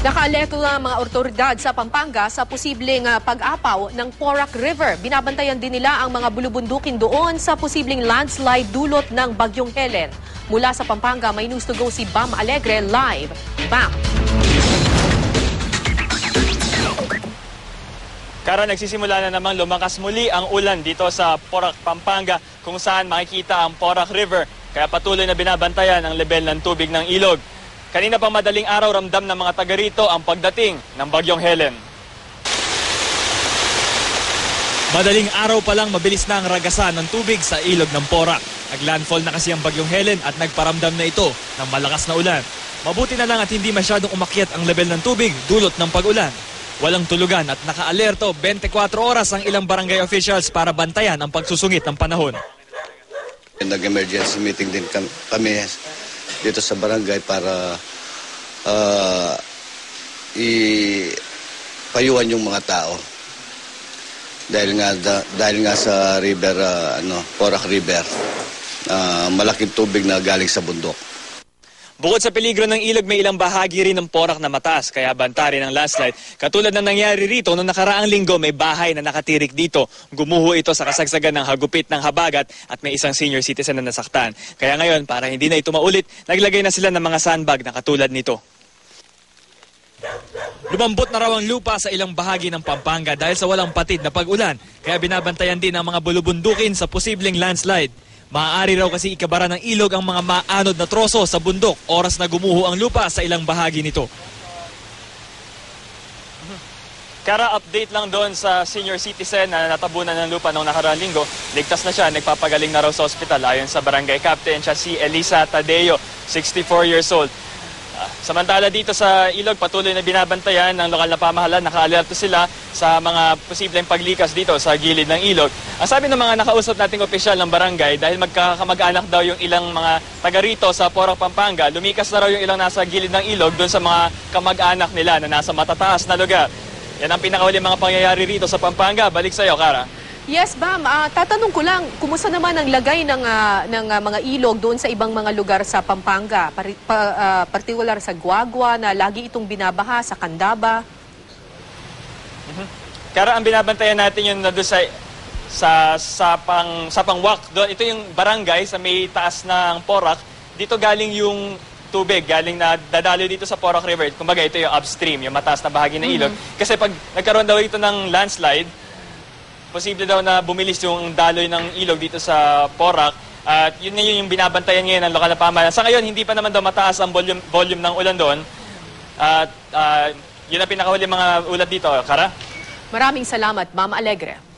Nakaalerto na mga otoridad sa Pampanga sa posibleng ah, pag-apaw ng Porac River. Binabantayan din nila ang mga bulubundukin doon sa posibleng landslide dulot ng Bagyong Helen. Mula sa Pampanga, may news to go si Bam Alegre live. Bam! Kara nagsisimula na namang lumakas muli ang ulan dito sa Porac, Pampanga kung saan makikita ang Porac River. Kaya patuloy na binabantayan ang level ng tubig ng ilog. Kanina pang madaling araw ramdam ng mga taga rito ang pagdating ng Bagyong Helen. Madaling araw pa lang mabilis na ang ragasan ng tubig sa ilog ng Porac. Naglandfall na kasi ang bagyong Helen at nagparamdam na ito ng malakas na ulan. Mabuti na lang at hindi masyadong umakyat ang level ng tubig dulot ng pag-ulan. Walang tulugan at naka-alerto 24 oras ang ilang barangay officials para bantayan ang pagsusungit ng panahon. Nag-emergency meeting din kam- kami dito sa barangay para ah, ipayuhan yung mga tao. Dahil nga da- dahil nga sa river ah, ano, Porac River. ah, malaking tubig na galing sa bundok. Bukod sa peligro ng ilog, may ilang bahagi rin ng Porac na mataas, kaya banta rin ang landslide. Katulad ng nangyari rito, noong nakaraang linggo, may bahay na nakatirik dito. Gumuho ito sa kasagsagan ng hagupit ng habagat at may isang senior citizen na nasaktan. Kaya ngayon, para hindi na ito maulit, naglagay na sila ng mga sandbag na katulad nito. Lumambot na raw ang lupa sa ilang bahagi ng Pampanga dahil sa walang patid na pag-ulan. Kaya binabantayan din ang mga bulubundukin sa posibleng landslide. Maaari raw kasi ikabara ng ilog ang mga maanod na troso sa bundok oras na gumuho ang lupa sa ilang bahagi nito. Kara update lang doon sa senior citizen na natabunan ng lupa noong nakaraang linggo. Ligtas na siya, nagpapagaling na raw sa ospital ayon sa barangay captain. Siya si Elisa Tadeo, 64 years old. Samantala dito sa ilog, patuloy na binabantayan ng lokal na pamahalaan. Naka-alerto sila sa mga posibleng paglikas dito sa gilid ng ilog. Ang sabi ng mga nakausap nating opisyal ng barangay, dahil magkakamag-anak daw yung ilang mga taga rito sa Porac, Pampanga, lumikas na raw yung ilang nasa gilid ng ilog doon sa mga kamag-anak nila na nasa matataas na lugar. Yan ang pinakauli mga pangyayari rito sa Pampanga. Balik sa iyo, Kara. Yes, Bam. Ah, tatanong ko lang, kumusta naman ang lagay ng, ah, ng ah, mga ilog doon sa ibang mga lugar sa Pampanga? Pari, pa, ah, particular sa Guagua na lagi itong binabaha, sa Candaba. Kara, ang binabantayan natin yung na doon sa sa sapang sapang wak doon ito yung barangay sa may taas ng Porac dito galing yung tubig galing na dadaloy dito sa Porac River kumbaga ito yung upstream yung mataas na bahagi ng ilog kasi pag nagkaroon daw ito ng landslide posible daw na bumilis yung daloy ng ilog dito sa Porac at yun na yun yung binabantayan ngayon ng lokal na pamahalaan. Sa ngayon, hindi pa naman daw mataas ang volume, volume ng ulan doon. At ah, yun ang pinakahuli mga ulat dito. Kara? Maraming salamat, Ma'am Alegre.